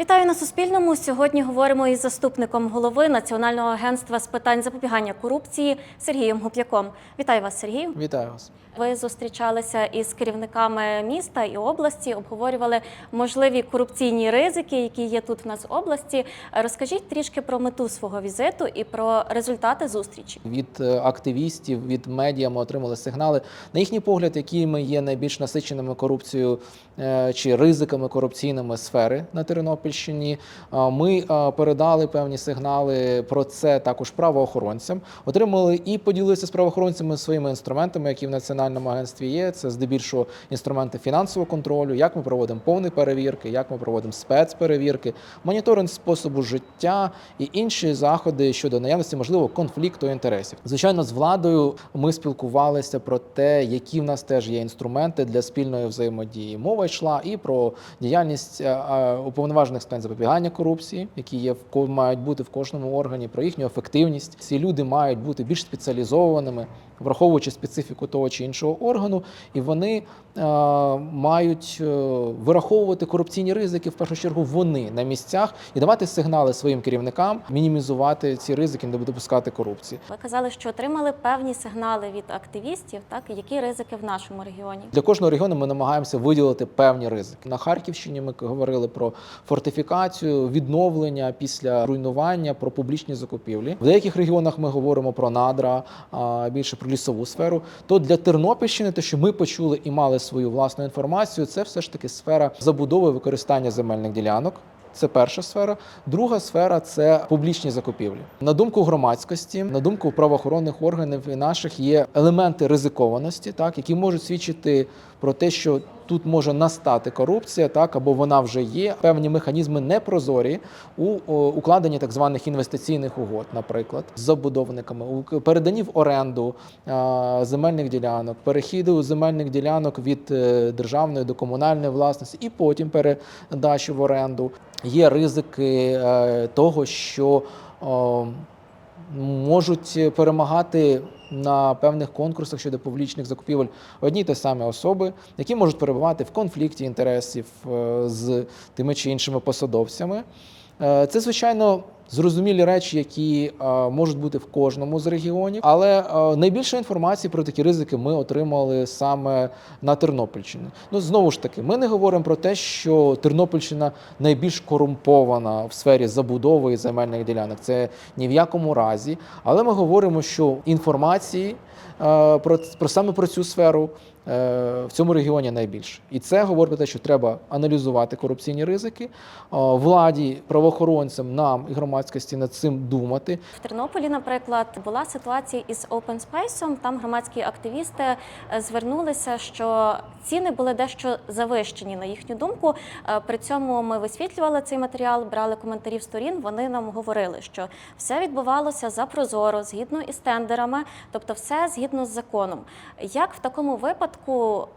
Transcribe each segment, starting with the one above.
Вітаю на Суспільному. Сьогодні говоримо із заступником голови Національного агентства з питань запобігання корупції Сергієм Гуп'яком. Вітаю вас, Сергію. Вітаю вас. Ви зустрічалися із керівниками міста і області, обговорювали можливі корупційні ризики, які є тут в нас в області. Розкажіть трішки про мету свого візиту і про результати зустрічі. Від е, активістів, від медіа ми отримали сигнали. На їхній погляд, якими є найбільш насиченими корупцією е, чи ризиками корупційними сфери на Тернопільщині. А Ми е, передали певні сигнали про це також правоохоронцям. Отримали і поділилися з правоохоронцями своїми інструментами, які в національному агентстві є. Це здебільшого інструменти фінансового контролю, як ми проводимо повні перевірки, як ми проводимо спецперевірки, моніторинг способу життя і інші заходи щодо наявності можливо конфлікту інтересів. Звичайно, з владою ми спілкувалися про те, які в нас теж є інструменти для спільної взаємодії. Мова йшла і про діяльність е, е, уповноважених з питань запобігання корупції, які є в мають бути в кожному органі, про їхню ефективність. Ці люди мають бути більш спеціалізованими, враховуючи специфіку того чи іншого органу, і вони мають е, вираховувати корупційні ризики в першу чергу вони на місцях і давати сигнали своїм керівникам, мінімізувати ці ризики, не допускати корупції. Ви казали, що отримали певні сигнали від активістів, так які ризики в нашому регіоні. Для кожного регіону ми намагаємося виділити певні ризики. На Харківщині ми говорили про фортифікацію, відновлення після руйнування, про публічні закупівлі. В деяких регіонах ми говоримо про надра, більше про лісову сферу. То для Тернопільщини, те, що ми почули і мали свою власну інформацію, це все ж таки сфера забудови використання земельних ділянок. Це перша сфера. Друга сфера це публічні закупівлі. На думку громадськості, на думку правоохоронних органів і наших є елементи ризикованості, так які можуть свідчити про те, що тут може настати корупція, так або вона вже є. Певні механізми непрозорі у укладенні так званих інвестиційних угод, наприклад, з забудовниками, у переданні в оренду земельних ділянок, перехіду земельних ділянок від е, державної до комунальної власності, і потім передачі в оренду. Є ризики е, того, що можуть перемагати на певних конкурсах щодо публічних закупівель одні й ті самі особи, які можуть перебувати в конфлікті інтересів е, з тими чи іншими посадовцями. Е, Це, звичайно, зрозумілі речі, які е, можуть бути в кожному з регіонів, але е, найбільше інформації про такі ризики ми отримали саме на Тернопільщині. Ну знову ж таки, ми не говоримо про те, що Тернопільщина найбільш корумпована в сфері забудови і земельних ділянок. Це ні в якому разі. Але ми говоримо, що інформації е, про, про саме про цю сферу в цьому регіоні найбільше. І це говорить про те, що треба аналізувати корупційні ризики, е, владі, правоохоронцям, нам і громадськості над цим думати. В Тернополі, наприклад, була ситуація із Open Space. Там громадські активісти е, звернулися, що ціни були дещо завищені на їхню думку. Е, При цьому ми висвітлювали цей матеріал, брали коментарів сторін. Вони нам говорили, що все відбувалося за прозоро, згідно із тендерами, тобто все згідно з законом. Як в такому випадку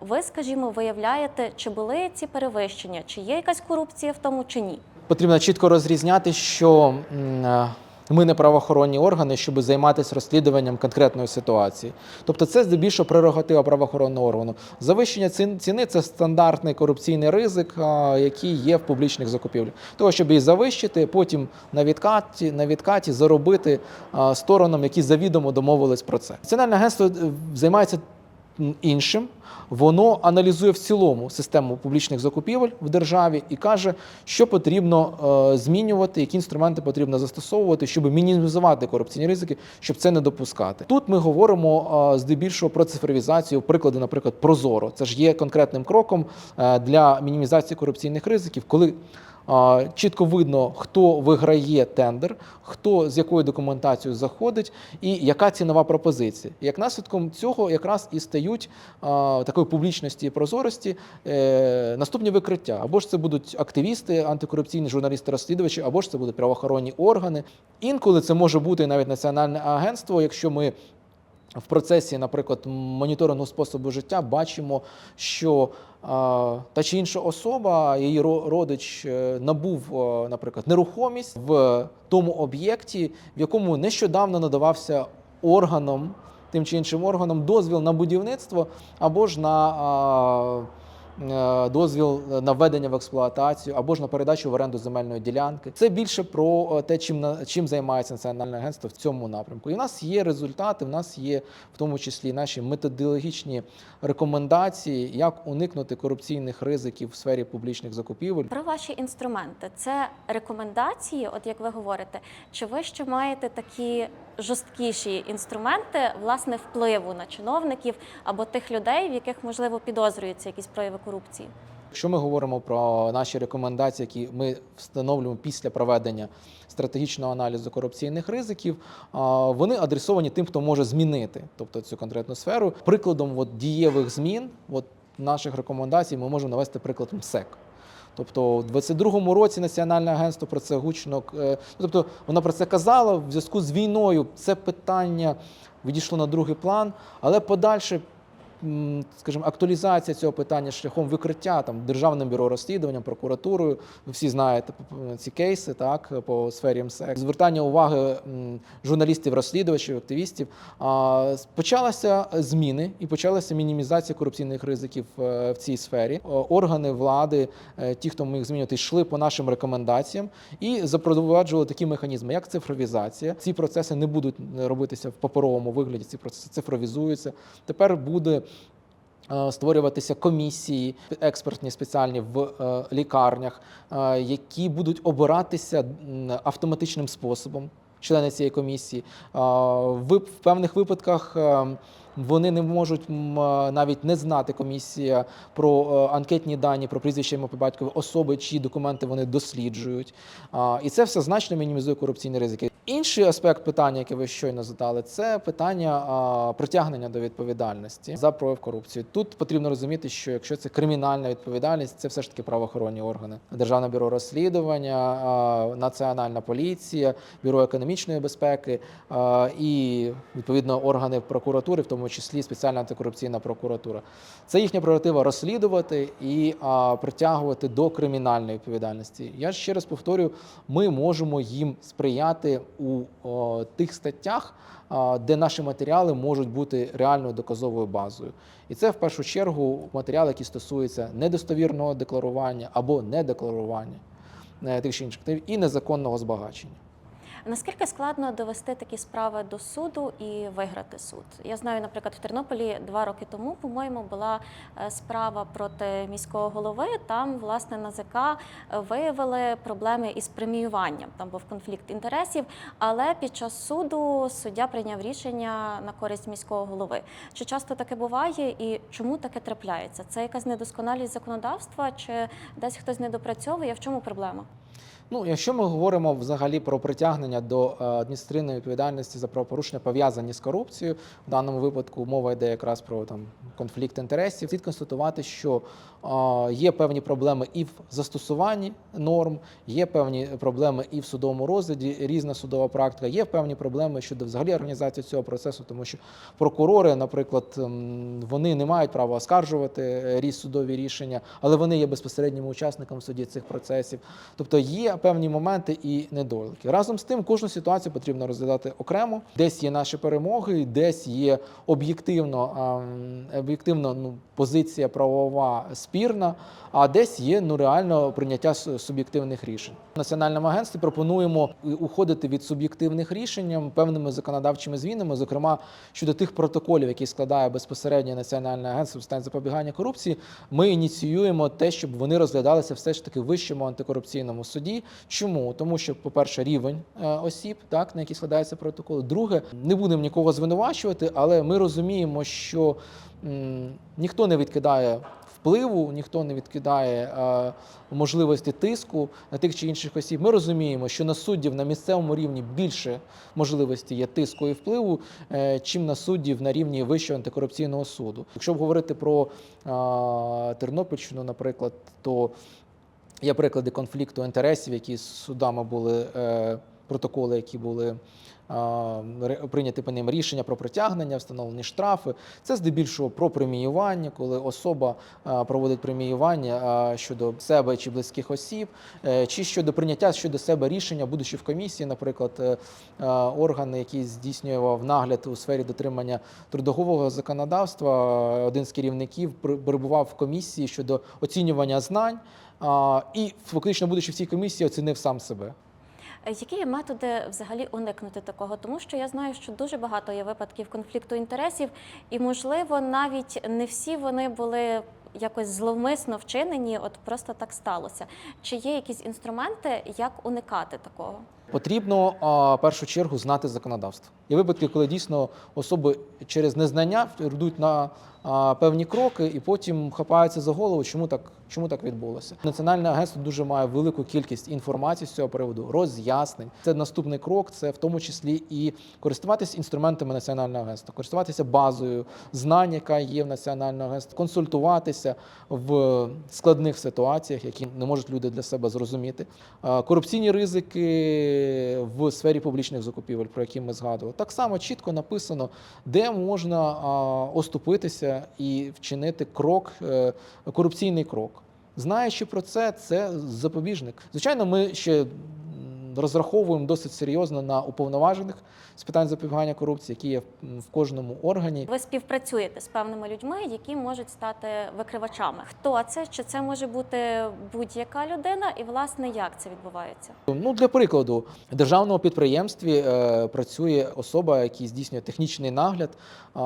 ви, скажімо, виявляєте, чи були ці перевищення, чи є якась корупція в тому, чи ні? Потрібно чітко розрізняти, що е, ми не правоохоронні органи, щоб займатися розслідуванням конкретної ситуації. Тобто, це здебільшого прерогатива правоохоронного органу. Завищення ціни це стандартний корупційний ризик, який є в публічних закупівлях. Того, щоб її завищити, потім на відкаті, на відкаті заробити сторонам, які завідомо домовились про це. Національне агентство е, займається іншим. Воно аналізує в цілому систему публічних закупівель в державі і каже, що потрібно е, змінювати, які інструменти потрібно застосовувати, щоб мінімізувати корупційні ризики, щоб це не допускати. Тут ми говоримо е, здебільшого про цифровізацію. Приклади, наприклад, Прозоро. Це ж є конкретним кроком е, для мінімізації корупційних ризиків, коли Чітко видно, хто виграє тендер, хто з якою документацією заходить, і яка цінова пропозиція. Як наслідком цього якраз і стають такої публічності і прозорості е, наступні викриття. Або ж це будуть активісти, антикорупційні журналісти-розслідувачі, або ж це будуть правоохоронні органи. Інколи це може бути навіть національне агентство, якщо ми в процесі, наприклад, моніторингу способу життя бачимо, що та чи інша особа, її ро- родич е, набув, е, наприклад, нерухомість в тому об'єкті, в якому нещодавно надавався органом, тим чи іншим органом дозвіл на будівництво або ж на дозвіл на введення в експлуатацію або ж на передачу в оренду земельної ділянки. Це більше про е, те, чим на чим займається національне агентство в цьому напрямку. І в нас є результати. В нас є в тому числі наші методологічні рекомендації, як уникнути корупційних ризиків в сфері публічних закупівель. Про ваші інструменти це рекомендації, от як ви говорите, чи ви ще маєте такі жорсткіші інструменти власне впливу на чиновників або тих людей, в яких можливо підозрюються якісь прояви корупції? Якщо ми говоримо про наші рекомендації, які ми встановлюємо після проведення стратегічного аналізу корупційних ризиків, вони адресовані тим, хто може змінити, тобто цю конкретну сферу. Прикладом от, дієвих змін, от наших рекомендацій, ми можемо навести приклад МСЕК. Тобто, у 22-му році Національне агентство про це гучно е, ну, тобто вона про це казала в зв'язку з війною. Це питання відійшло на другий план, але подальше. Скажімо, актуалізація цього питання шляхом викриття там державним бюро розслідуванням, прокуратурою. Ви всі знаєте ці кейси, так по сфері МСЕК. Звертання уваги журналістів, розслідувачів, активістів. Почалися зміни і почалася мінімізація корупційних ризиків е, в цій сфері. Органи влади, е, ті, хто міг змінювати, йшли по нашим рекомендаціям і запроваджували такі механізми, як цифровізація. Ці процеси не будуть робитися в паперовому вигляді. Ці процеси цифровізуються. Тепер буде е, створюватися комісії експертні спеціальні в е, лікарнях, е, які будуть обиратися автоматичним способом. Члени цієї комісії Е, в певних випадках е, вони не можуть навіть не знати комісія про е, анкетні дані, про прізвище по батькові особи, чиї документи вони досліджують. І це все значно мінімізує корупційні ризики. Інший аспект питання, яке ви щойно задали, це питання притягнення до відповідальності за прояв корупції. Тут потрібно розуміти, що якщо це кримінальна відповідальність, це все ж таки правоохоронні органи, Державне бюро розслідування, Національна поліція, бюро економічної безпеки і відповідно органи прокуратури, в тому числі спеціальна антикорупційна прокуратура. Це їхня прерогатива розслідувати і а, притягувати до кримінальної відповідальності. Я ще раз повторюю, ми можемо їм сприяти у о, тих статтях, а, де наші матеріали можуть бути реальною доказовою базою. І це в першу чергу матеріали, які стосуються недостовірного декларування або недекларування е, тих чи інших активів і незаконного збагачення. Наскільки складно довести такі справи до суду і виграти суд? Я знаю, наприклад, в Тернополі два роки тому, по-моєму, була е, справа проти міського голови. Там, власне, НАЗК е, виявили проблеми із преміюванням. Там був конфлікт інтересів, але під час суду суддя прийняв рішення на користь міського голови. Чи часто таке буває і чому таке трапляється? Це якась недосконалість законодавства, чи десь хтось недопрацьовує? В чому проблема? Ну, якщо ми говоримо взагалі про притягнення до е, адміністративної відповідальності за правопорушення пов'язані з корупцією, в даному випадку мова йде якраз про там конфлікт інтересів. Слід констатувати, що є певні проблеми і в застосуванні норм, є певні проблеми і в судовому розгляді, різна судова практика, є певні проблеми щодо взагалі організації цього процесу, тому що прокурори, наприклад, вони не мають права оскаржувати е, різ судові рішення, але вони є безпосередніми учасниками суді цих процесів. Тобто є певні моменти і недоліки. Разом з тим, кожну ситуацію потрібно розглядати окремо. Десь є наші перемоги, десь є об'єктивно, об'єктивно ну, позиція правова спірна, а десь є ну реально прийняття суб'єктивних рішень. В національному агентстві пропонуємо уходити від суб'єктивних рішень певними законодавчими змінами, зокрема щодо тих протоколів, які складає безпосередньо національне агентство з запобігання корупції. Ми ініціюємо те, щоб вони розглядалися все ж таки в вищому антикорупційному суді. Чому? Тому що, по-перше, рівень е, осіб, так на які складаються протоколи. Друге, не будемо нікого звинувачувати, але ми розуміємо, що ніхто не відкидає впливу, ніхто не відкидає е, можливості тиску на тих чи інших осіб. Ми розуміємо, що на суддів на місцевому рівні більше можливості є тиску і впливу, е, чим на суддів на рівні Вищого антикорупційного суду. Якщо говорити про е, Тернопільщину, наприклад, то Є приклади конфлікту інтересів, які з судами були протоколи, які були прийняти по ним рішення про притягнення, встановлені штрафи. Це здебільшого про преміювання, коли особа проводить преміювання щодо себе чи близьких осіб, е, чи щодо прийняття щодо себе рішення, будучи в комісії, наприклад, е, орган, який здійснював нагляд у сфері дотримання трудового законодавства, один з керівників перебував в комісії щодо оцінювання знань. І фактично, будучи в цій комісії, оцінив сам себе. Які є методи взагалі уникнути такого? Тому що я знаю, що дуже багато є випадків конфлікту інтересів, і можливо, навіть не всі вони були якось зловмисно вчинені, от просто так сталося. Чи є якісь інструменти, як уникати такого? Потрібно в першу чергу знати законодавство. Є випадки, коли дійсно особи через незнання йдуть на певні кроки і потім хапаються за голову, чому так, чому так відбулося. Національне агентство дуже має велику кількість інформації з цього приводу, роз'яснень. Це наступний крок, це в тому числі і користуватися інструментами національного агентства, користуватися базою знань, яка є в національного агентства, консультуватися в складних ситуаціях, які не можуть люди для себе зрозуміти. Корупційні ризики в сфері публічних закупівель, про які ми згадували, так само чітко написано, де можна оступитися і вчинити крок, е, корупційний крок. Знаючи про це, це запобіжник. Звичайно, ми ще розраховуємо досить серйозно на уповноважених з питань запобігання корупції, які є в- кожному органі. Ви співпрацюєте з певними людьми, які можуть стати викривачами. Хто це? Чи це може бути будь-яка людина? І власне як це відбувається? Ну, для прикладу, в державному підприємстві е, працює особа, яка здійснює технічний нагляд а,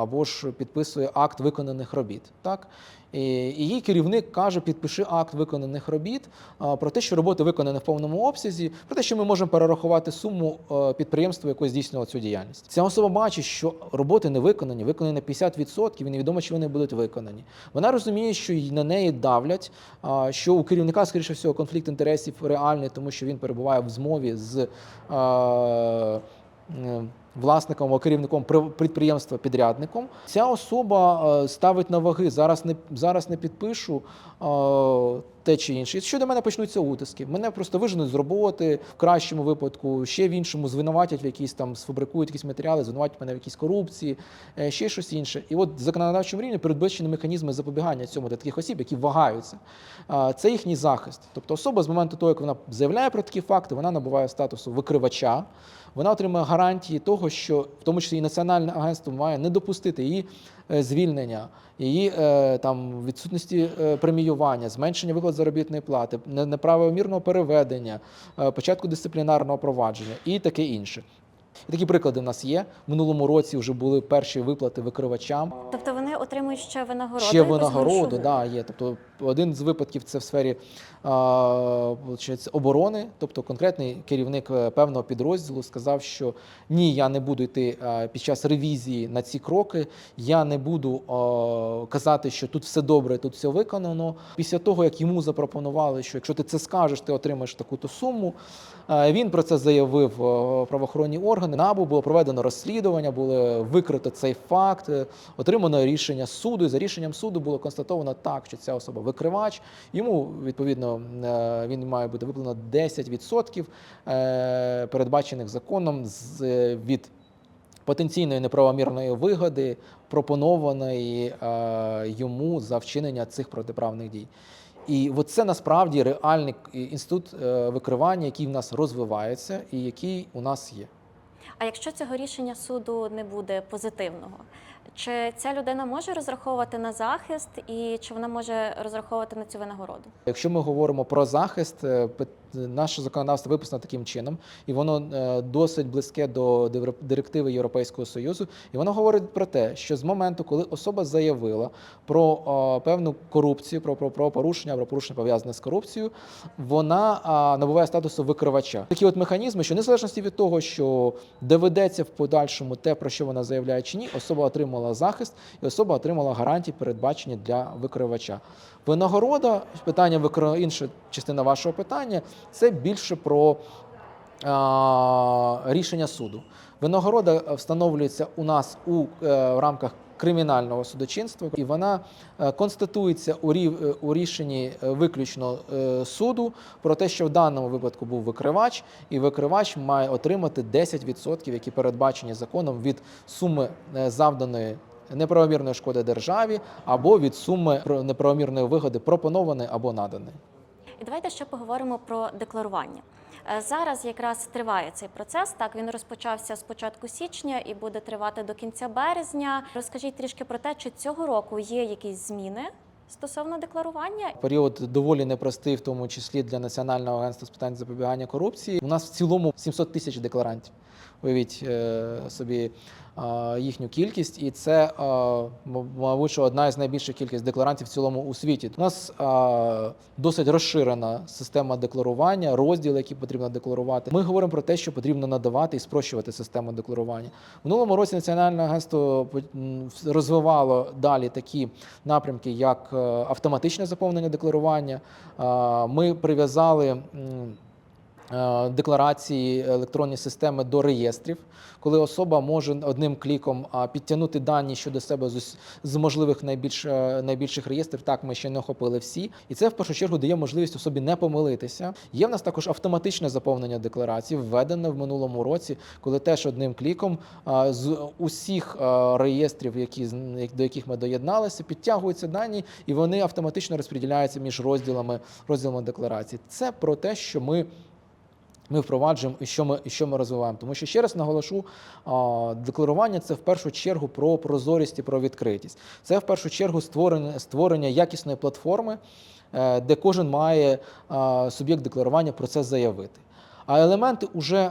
або ж підписує акт виконаних робіт. Так? Її керівник каже: підпиши акт виконаних робіт про те, що роботи виконані в повному обсязі, про те, що ми можемо перерахувати суму е, підприємству, яке здійснювало цю діяльність. Ця особа бачить, що роботи не виконані, виконані на 50%, і невідомо, чи вони будуть виконані. Вона розуміє, що на неї давлять, що у керівника, скоріше всього, конфлікт інтересів реальний, тому що він перебуває в змові з. Е, Власником або керівником підприємства підрядником ця особа е, ставить на ваги. Зараз не зараз не підпишу е, те чи інше. І щодо мене почнуться утиски. Мене просто виженуть з роботи в кращому випадку, ще в іншому звинуватять в якісь там сфабрикують якісь матеріали, звинуватять мене в якійсь корупції, ще щось інше. І от в законодавчому рівні передбачені механізми запобігання цьому для таких осіб, які вагаються. Це їхній захист. Тобто особа з моменту того, як вона заявляє про такі факти, вона набуває статусу викривача. Вона отримує гарантії того, що в тому числі і національне агентство має не допустити її е, звільнення, її е, там відсутності е, преміювання, зменшення виплат заробітної плати, неправомірного переведення, початку дисциплінарного провадження і таке інше. Такі приклади в нас є. В минулому році вже були перші виплати викривачам. Тобто отримують ще винагороду? Ще винагороду, да, є. Тобто один з випадків це в сфері а, оборони. Тобто конкретний керівник е, певного підрозділу сказав, що ні, я не буду йти а, під час ревізії на ці кроки. Я не буду а, казати, що тут все добре, тут все виконано. Після того, як йому запропонували, що якщо ти це скажеш, ти отримаєш таку-то суму. е, Він про це заявив е, правоохоронні органи. Набу було проведено розслідування, було викрито цей факт, е, отримано рішення суду. І за рішенням суду було констатовано так, що ця особа викривач. Йому відповідно е, він має бути виплатено 10% е, передбачених законом з від потенційної неправомірної вигоди, пропонованої е, йому за вчинення цих протиправних дій. І от це насправді реальний інститут викривання, який в нас розвивається і який у нас є. А якщо цього рішення суду не буде позитивного, чи ця людина може розраховувати на захист, і чи вона може розраховувати на цю винагороду? Якщо ми говоримо про захист, е, наше законодавство виписано таким чином, і воно е, досить близьке до директиви Європейського союзу. І воно говорить про те, що з моменту, коли особа заявила про е, певну корупцію, про, про, про порушення, про порушення пов'язане з корупцією, вона набуває статусу викривача. Такі от механізми, що незалежності від того, що доведеться в подальшому те, про що вона заявляє чи ні, особа отримала захист і особа отримала гарантії, передбачені для викривача. Винагорода, питання викри... інша частина вашого питання, це більше про а, рішення суду. Винагорода встановлюється у нас у е, рамках кримінального судочинства, і вона е, констатується у, рів, е, у рішенні е, виключно е, суду про те, що в даному випадку був викривач, і викривач має отримати 10%, які передбачені законом від суми завданої неправомірної шкоди державі або від суми неправомірної вигоди пропонованої або наданої. І давайте ще поговоримо про декларування. Е, Зараз якраз триває цей процес. Так він розпочався з початку січня і буде тривати до кінця березня. Розкажіть трішки про те, чи цього року є якісь зміни стосовно декларування, Період доволі непростий, в тому числі для Національного агентства з питань запобігання корупції. У нас в цілому 700 тисяч декларантів. Уявіть е, собі їхню кількість, і це, мабуть, що одна із найбільших кількість декларантів в цілому у світі. У нас досить розширена система декларування, розділи, які потрібно декларувати. Ми говоримо про те, що потрібно надавати і спрощувати систему декларування. В минулому році Національне агентство розвивало далі такі напрямки, як е, автоматичне заповнення декларування. Ми прив'язали. Е, Декларації електронні системи до реєстрів, коли особа може одним кліком підтягнути дані щодо себе з, можливих найбільш, е, найбільших реєстрів. Так, ми ще не охопили всі, і це в першу чергу дає можливість особі не помилитися. Є в нас також автоматичне заповнення декларацій, введене в минулому році, коли теж одним кліком з усіх реєстрів, які до яких ми доєдналися, підтягуються дані, і вони автоматично розподіляються між розділами розділами декларації. Це про те, що ми. Ми впроваджуємо і що ми і що ми розвиваємо. Тому що ще раз наголошу, декларування це в першу чергу про прозорість і про відкритість. Це в першу чергу створення створення якісної платформи, е, де кожен має суб'єкт декларування про це заявити. А елементи уже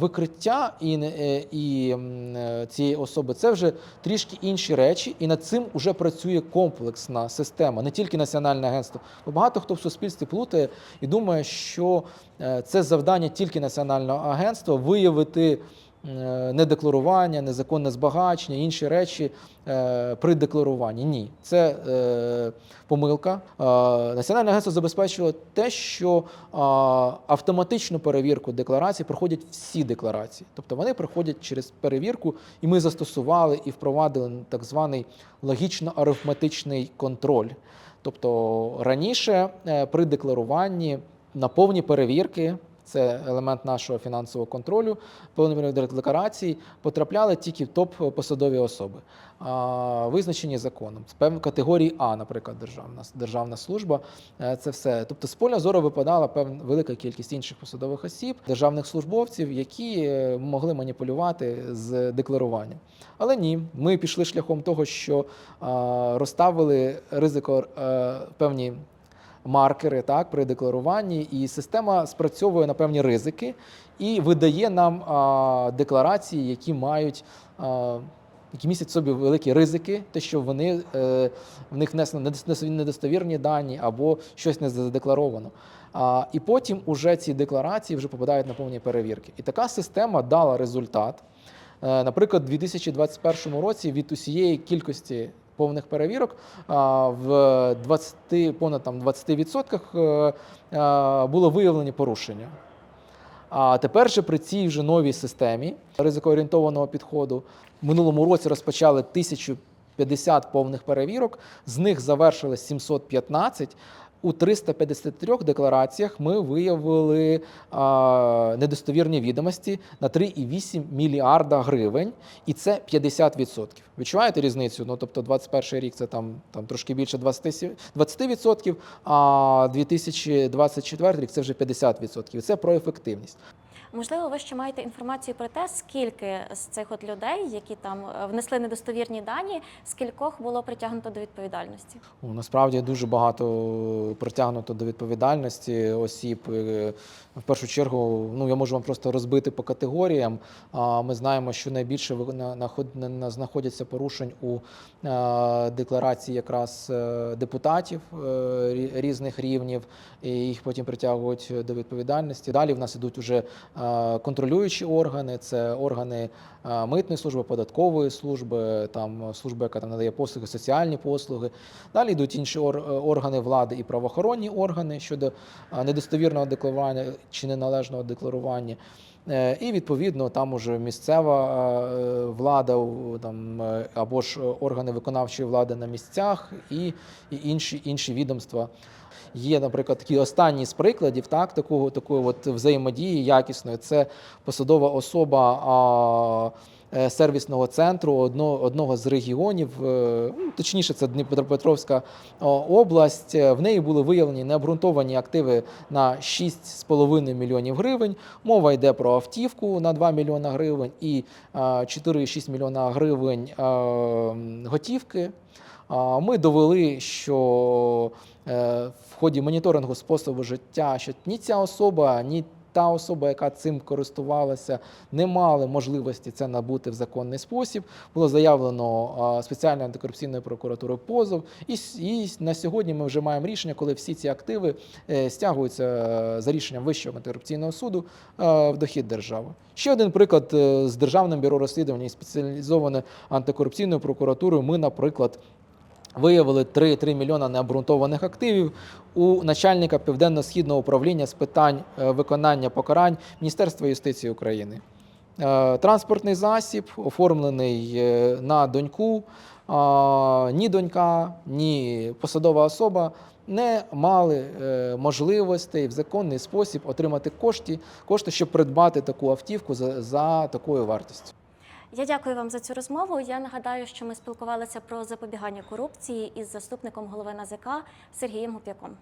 викриття і, е, і е, цієї особи це вже трішки інші речі, і над цим вже працює комплексна система, не тільки національне агентство. Бо багато хто в суспільстві плутає і думає, що е, це завдання тільки національного агентства виявити е, недекларування, незаконне збагачення, інші речі е, при декларуванні. Ні, це е, помилка. Е, Національне агентство забезпечило те, що е, автоматичну перевірку декларацій проходять всі декларації. Тобто вони проходять через перевірку, і ми застосували і впровадили так званий логічно-арифметичний контроль. Тобто раніше е, при декларуванні на повні перевірки. Це елемент нашого фінансового контролю, повні перевірки декларацій потрапляли тільки в топ-посадові особи, визначені законом. З певної категорії А, наприклад, державна, державна служба. Е, Це все. Тобто з поля зору випадала певна велика кількість інших посадових осіб, державних службовців, які е, могли маніпулювати з декларуванням. Але ні, ми пішли шляхом того, що розставили ризико е, певні маркери так, при декларуванні, і система спрацьовує на певні ризики і видає нам а, декларації, які мають. А, які містять собі великі ризики, те, що вони е, в них внесено недостовірні дані або щось не задекларовано. А, і потім уже ці декларації вже попадають на повні перевірки. І така система дала результат. Е, Наприклад, у 2021 році від усієї кількості повних перевірок в 20, понад там 20% е, е, було виявлені порушення. А тепер же при цій вже новій системі ризикоорієнтованого підходу в минулому році розпочали 1050 повних перевірок, з них завершили 715. У 353 деклараціях ми виявили а, недостовірні відомості на 3,8 мільярда гривень, і це 50%. Відчуваєте різницю? Ну тобто 21 рік це там, там трошки більше 20%, 20%, а 2024 рік це вже 50%. І це про ефективність. Можливо, ви ще маєте інформацію про те, скільки з цих от людей, які там е, внесли недостовірні дані, скількох було притягнуто до відповідальності? Ну, Насправді дуже багато притягнуто до відповідальності осіб. Е, В першу чергу, ну я можу вам просто розбити по категоріям. А Ми знаємо, що найбільше знаходяться порушень у е, декларації якраз депутатів різних рівнів, і їх потім притягують до відповідальності. Далі в нас ідуть уже контролюючі органи, це органи е, митної служби, податкової служби, там служба, яка там надає послуги, соціальні послуги. Далі йдуть інші е, органи влади і правоохоронні органи щодо е, недостовірного декларування чи неналежного декларування. Е, І відповідно там уже місцева е, влада там е, або ж е, органи виконавчої влади на місцях і, і інші, інші відомства. Є, наприклад, такі останні з прикладів так, такого, такої от взаємодії якісної. Це посадова особа а, е, сервісного центру одного, з регіонів, е, ну, точніше, це Дніпропетровська область. Е, В неї були виявлені необґрунтовані активи на 6,5 мільйонів гривень. Мова йде про автівку на 2 мільйона гривень і а, 4,6 мільйона гривень готівки. Ми довели, що е, в ході моніторингу способу життя, що ні ця особа, ні та особа, яка цим користувалася, не мали можливості це набути в законний спосіб. Було заявлено спеціальною антикорупційною прокуратурою позов. І, і на сьогодні ми вже маємо рішення, коли всі ці активи е, стягуються е, за рішенням Вищого антикорупційного суду в дохід держави. Ще один приклад з Державним бюро розслідування і спеціалізованою антикорупційною прокуратурою. Ми, наприклад, Виявили 3, 3 мільйона необґрунтованих активів у начальника південно-східного управління з питань е, виконання покарань Міністерства юстиції України. Е, Транспортний засіб оформлений е, на доньку. Ні донька, ні посадова особа не мали можливостей в законний спосіб отримати кошти, кошти, щоб придбати таку автівку за, за такою вартістю. Я дякую вам за цю розмову. Я нагадаю, що ми спілкувалися про запобігання корупції із заступником голови НАЗК Сергієм Гуп'яком.